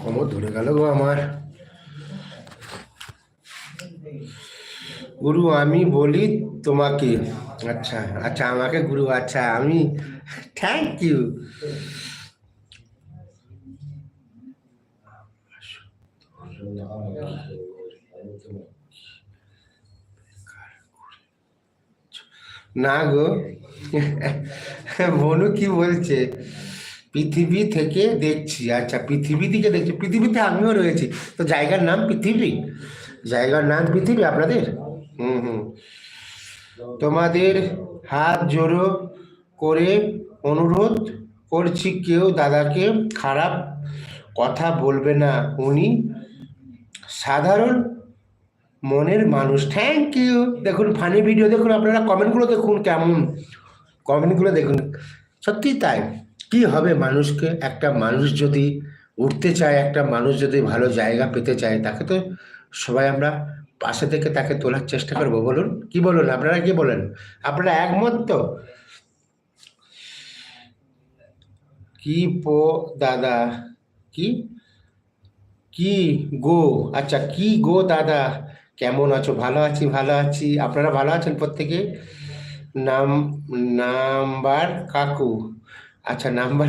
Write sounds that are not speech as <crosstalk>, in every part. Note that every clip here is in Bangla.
কোমর ধরে গেল গো আমার। গুরু, আমি বলি তোমাকে। আচ্ছা আচ্ছা আমাকে গুরু আচ্ছা আমি থ্যাংক ইউ না গো। বনু কি বলছে? পৃথিবী থেকে দেখছি আচ্ছা পৃথিবী থেকে দেখছি, পৃথিবীতে আমিও রয়েছি। তো জায়গার নাম পৃথিবী? জায়গার নাম পৃথিবী আপনাদের? হুম হুম। তোমাদের হাত জোড়ো করে অনুরোধ করছি, কেউ দাদাকে খারাপ কথা বলবে না। উনি সাধারণ মনের মানুষ। থ্যাংক ইউ দেখুন ফানি ভিডিও দেখুন, আপনারা কমেন্টগুলো দেখুন কেমন। কমেন্টগুলো দেখুন। সত্যি তাই। কি হবে মানুষকে? একটা মানুষ যদি উঠতে চায়, একটা মানুষ যদি ভালো জায়গা পেতে চায়, তাকে তো সবাই আমরা পাশে থেকে তাকে তোলার চেষ্টা করব। বলুন, কি বলুন? আপনারা কি বলেন? আপনারা একমত তো? কি পো দাদা? কি? কি গো? আচ্ছা কি গো দাদা? কেমন আছো? ভালো আছি ভালো আছি। আপনারা ভালো আছেন প্রত্যেকে? নাম, নাম্বার কাকু। আচ্ছা নাম্বার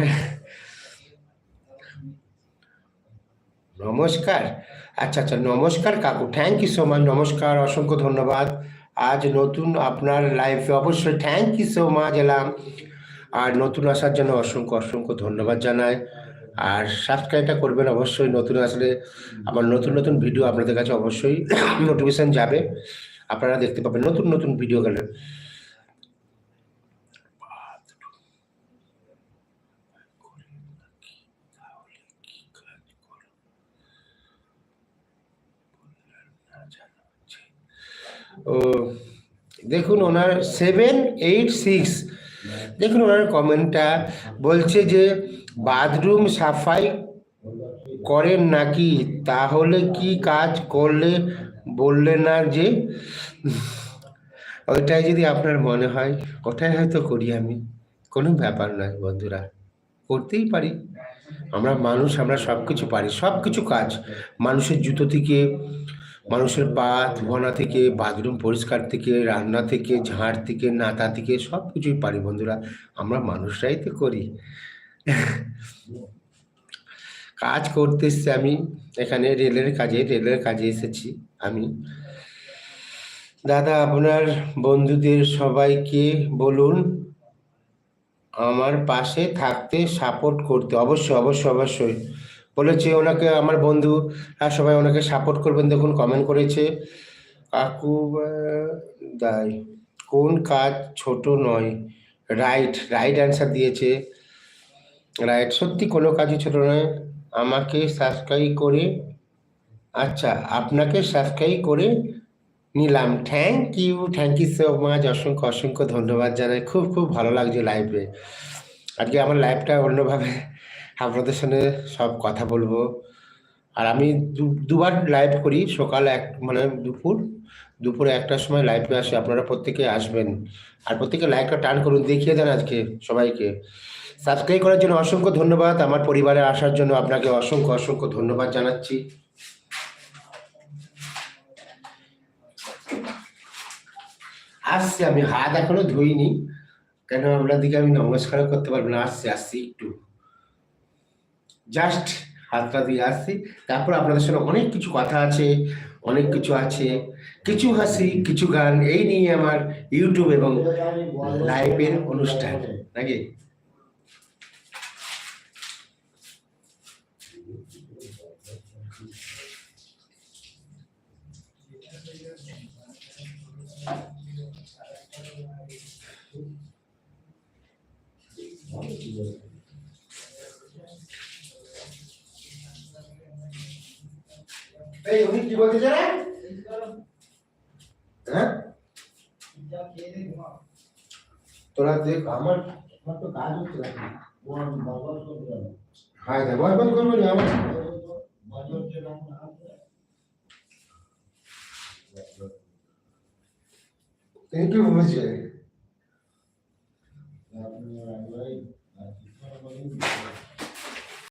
নমস্কার। আচ্ছা আচ্ছা নমস্কার কাকু। থ্যাংক ইউ সো মাচ নমস্কার, অসংখ্য ধন্যবাদ। আজ নতুন আপনার লাইফে অবশ্যই থ্যাংক ইউ সো মাচ এলাম। আর নতুন আসার জন্য অসংখ্য অসংখ্য ধন্যবাদ জানাই। আর সাবস্ক্রাইবটা করবেন অবশ্যই। নতুন আসলে আমার নতুন নতুন ভিডিও আপনাদের কাছে অবশ্যই <clears throat> নোটিফিকেশান যাবে। আপনারা দেখতে পাবেন নতুন নতুন ভিডিও গেলে। দেখুন ওনার সেভেন এইট সিক্স দেখুন ওনার কমেন্টটা বলছে যে, বাথরুম সাফাই করেন নাকি? তাহলে কি কাজ করলে বললে না যে? ওইটাই যদি আপনার মনে হয়, ওটাই হয়তো করি আমি। কোনো ব্যাপার নয় বন্ধুরা, করতেই পারি। আমরা মানুষ, আমরা সব কিছু পারি সব কিছু কাজ। মানুষের জুতো থেকে মানুষের পা ধোয়ানা থেকে, বাথরুম পরিষ্কার থেকে, রান্না থেকে ঝাড় থেকে, নাতা থেকে, সব কিছুই পারি বন্ধুরা। আমরা মানুষরাই তো করি। কাজ করতে এসছি আমি, এখানে রেলের কাজে রেলের কাজে এসেছি আমি। দাদা, আপনার বন্ধুদের সবাইকে বলুন, আমার পাশে থাকতে সাপোর্ট করতে, অবশ্যই অবশ্যই অবশ্যই। বলেছে ওনাকে আমার বন্ধু সবাই ওনাকে সাপোর্ট করবেন দেখুন কমেন্ট করেছে। কাকু দায় কোন কাজ ছোট নয়? রাইট রাইট অ্যান্সার দিয়েছে। রাইট সত্যি কোনো কাজই ছোট নয়। আমাকে সাবস্ক্রাইব করে আচ্ছা আপনাকে সাবস্ক্রাইব করে নিলাম। Thank you thank you so much অসংখ্য অসংখ্য ধন্যবাদ জানাই। খুব খুব ভালো লাগছে লাইভে আজকে আমার লাইভটা অন্যভাবে আপনাদের সঙ্গে সব কথা বলব। আর আমি দুবার লাইভ করি, সকাল এক মানে দুপুর, দুপুরে একটার সময় লাইভে আসে, আপনারা প্রত্যেকে আসবেন। আর প্রত্যেকে লাইভটা টান করুন, দেখিয়ে দেন আজকে সবাইকে। সাবস্ক্রাইব করার জন্য অসংখ্য ধন্যবাদ, আমার পরিবারে আসার জন্য আপনাকে অসংখ্য অসংখ্য ধন্যবাদ জানাচ্ছি। আসছি, আমি হাত এখনও ধুইনি, কেন আপনার দিকে আমি নমস্কার করতে পারব না, আসছি আসছি একটু। জাস্ট হাতটা দিয়ে আসছি। তারপর আপনাদের সঙ্গে অনেক কিছু কথা আছে, অনেক কিছু আছে, কিছু হাসি, কিছু গান, এই নিয়ে আমার ইউটিউব এবং লাইভের অনুষ্ঠান, নাকি? এই উনি কি বলতে চান হ্যাঁ তোরা দেখ আমার আমার তো কাজ হচ্ছে না হ্যাঁ ব্যবহার বন্ধ করব না আমার তিনি কি বলছে